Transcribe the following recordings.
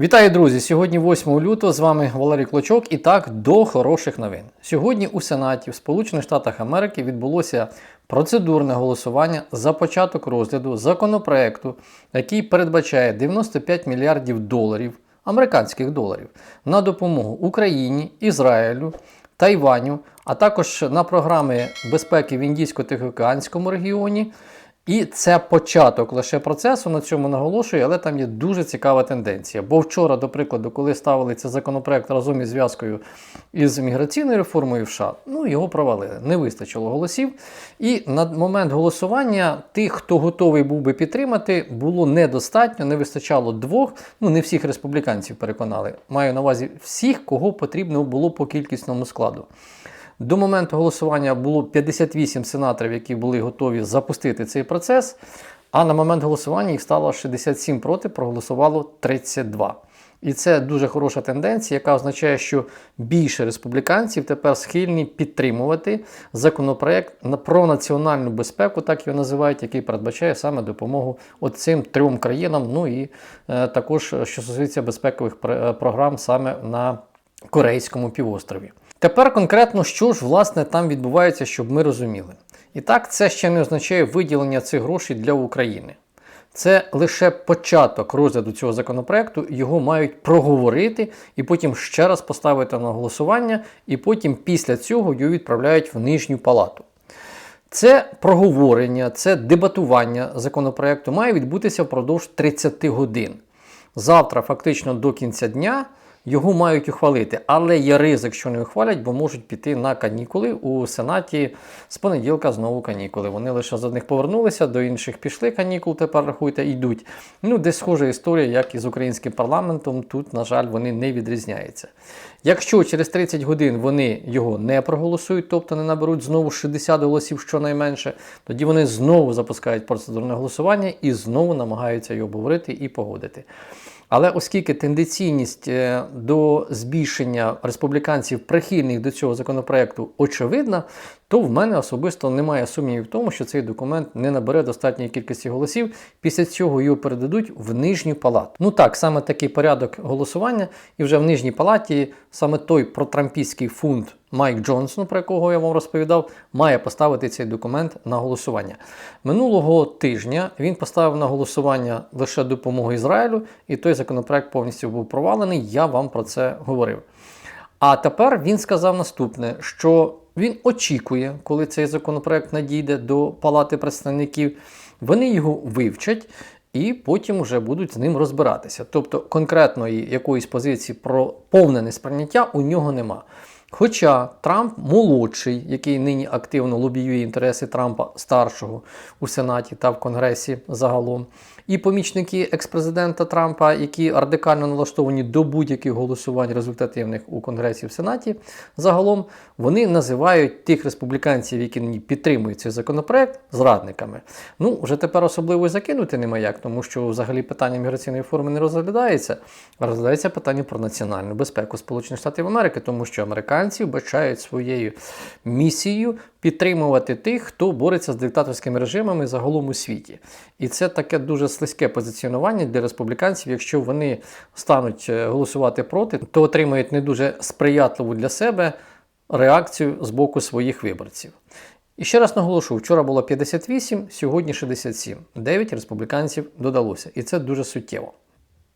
Вітаю, друзі! Сьогодні 8 лютого з вами Валерій Клочок. І так до хороших новин. Сьогодні у Сенаті в Сполучених Штатах Америки відбулося процедурне голосування за початок розгляду законопроекту, який передбачає 95 мільярдів доларів американських доларів на допомогу Україні, Ізраїлю, Тайваню, а також на програми безпеки в Індійсько-Тихоокеанському регіоні. І це початок лише процесу, на цьому наголошую, але там є дуже цікава тенденція. Бо вчора, до прикладу, коли ставили цей законопроект разом із зв'язкою із міграційною реформою в США, ну його провалили, не вистачило голосів. І на момент голосування тих, хто готовий був би підтримати, було недостатньо, не вистачало двох. Ну не всіх республіканців переконали. Маю на увазі всіх, кого потрібно було по кількісному складу. До моменту голосування було 58 сенаторів, які були готові запустити цей процес. А на момент голосування їх стало 67 проти, проголосувало 32. І це дуже хороша тенденція, яка означає, що більше республіканців тепер схильні підтримувати законопроект про національну безпеку, так його називають, який передбачає саме допомогу цим трьом країнам. Ну і е, також що стосується безпекових програм саме на Корейському півострові. Тепер конкретно, що ж власне там відбувається, щоб ми розуміли. І так, це ще не означає виділення цих грошей для України. Це лише початок розгляду цього законопроекту, його мають проговорити і потім ще раз поставити на голосування, і потім після цього його відправляють в нижню палату. Це проговорення, це дебатування законопроекту має відбутися впродовж 30 годин. Завтра, фактично до кінця дня, його мають ухвалити, але є ризик, що не ухвалять, бо можуть піти на канікули у Сенаті з понеділка знову канікули. Вони лише з одних повернулися, до інших пішли канікул, тепер рахуйте, йдуть. Ну, десь схожа історія, як і з українським парламентом. Тут, на жаль, вони не відрізняються. Якщо через 30 годин вони його не проголосують, тобто не наберуть знову 60 голосів щонайменше, тоді вони знову запускають процедурне голосування і знову намагаються його обговорити і погодити. Але оскільки тенденційність е, до збільшення республіканців прихильних до цього законопроекту очевидна, то в мене особисто немає сумнівів в тому, що цей документ не набере достатньої кількості голосів. Після цього його передадуть в нижню палату. Ну так, саме такий порядок голосування, і вже в нижній палаті саме той протрампійський фунт Майк Джонсон, про якого я вам розповідав, має поставити цей документ на голосування. Минулого тижня він поставив на голосування лише допомогу Ізраїлю, і той законопроект повністю був провалений. Я вам про це говорив. А тепер він сказав наступне: що він очікує, коли цей законопроект надійде до Палати представників, вони його вивчать. І потім вже будуть з ним розбиратися. Тобто конкретної якоїсь позиції про повне несприйняття у нього нема. Хоча Трамп молодший, який нині активно лобіює інтереси Трампа старшого у Сенаті та в Конгресі загалом, і помічники експрезидента Трампа, які радикально налаштовані до будь-яких голосувань результативних у Конгресі в Сенаті, загалом вони називають тих республіканців, які нині підтримують цей законопроект, зрадниками. Ну, вже тепер особливо і закинути нема як, тому що взагалі питання міграційної форми не розглядається, розглядається питання про національну безпеку Сполучених Штатів Америки, тому що американці вбачають своєю місією підтримувати тих, хто бореться з диктаторськими режимами загалом у світі. І це таке дуже слизьке позиціонування для республіканців. Якщо вони стануть е, голосувати проти, то отримають не дуже сприятливу для себе реакцію з боку своїх виборців. І ще раз наголошую, вчора було 58, сьогодні 67. 9 республіканців додалося, і це дуже суттєво.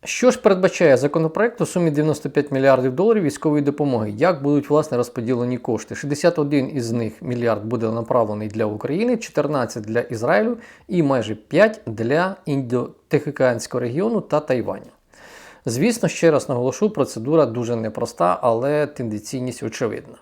Що ж передбачає законопроект у сумі 95 мільярдів доларів військової допомоги? Як будуть власне розподілені кошти? 61 із них мільярд буде направлений для України, 14 для Ізраїлю і майже 5 для Індо-Тихоокеанського регіону та Тайваню. Звісно, ще раз наголошу, процедура дуже непроста, але тенденційність очевидна.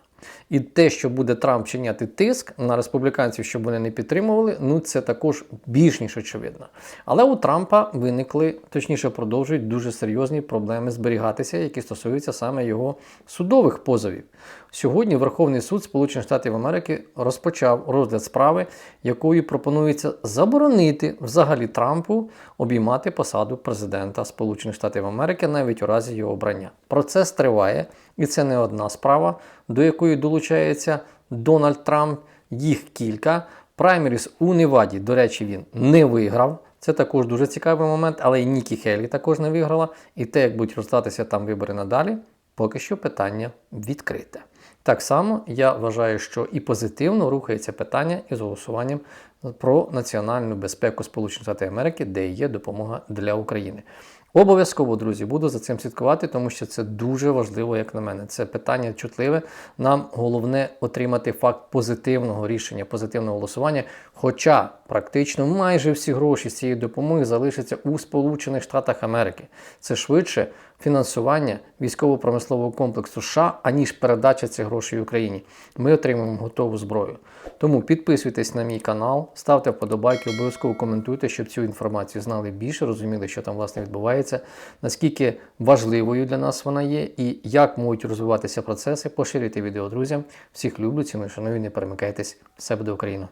І те, що буде Трамп чиняти тиск на республіканців, щоб вони не підтримували, ну це також більш ніж очевидно. Але у Трампа виникли, точніше, продовжують дуже серйозні проблеми зберігатися, які стосуються саме його судових позовів. Сьогодні Верховний суд Сполучених Штатів Америки розпочав розгляд справи, якою пропонується заборонити взагалі Трампу обіймати посаду президента Сполучених Штатів Америки навіть у разі його обрання. Процес триває, і це не одна справа, до якої долучається Дональд Трамп. Їх кілька. Праймеріс у Неваді, до речі, він не виграв. Це також дуже цікавий момент, але і Нікі Хелі також не виграла. І те, як будуть розстатися там вибори надалі, поки що питання відкрите. Так само я вважаю, що і позитивно рухається питання із голосуванням про національну безпеку Сполучених Штатів Америки, де є допомога для України. Обов'язково, друзі, буду за цим слідкувати, тому що це дуже важливо, як на мене. Це питання чутливе. Нам головне отримати факт позитивного рішення, позитивного голосування. Хоча практично майже всі гроші з цієї допомоги залишаться у Сполучених Штатах Америки. Це швидше фінансування військово-промислового комплексу США, аніж передача цих грошей Україні. Ми отримаємо готову зброю. Тому підписуйтесь на мій канал, ставте вподобайки, обов'язково коментуйте, щоб цю інформацію знали більше, розуміли, що там власне відбувається, наскільки важливою для нас вона є, і як можуть розвиватися процеси. Поширюйте відео друзям. Всіх люблю, ціную, шановні, не перемикайтесь. Все буде Україна!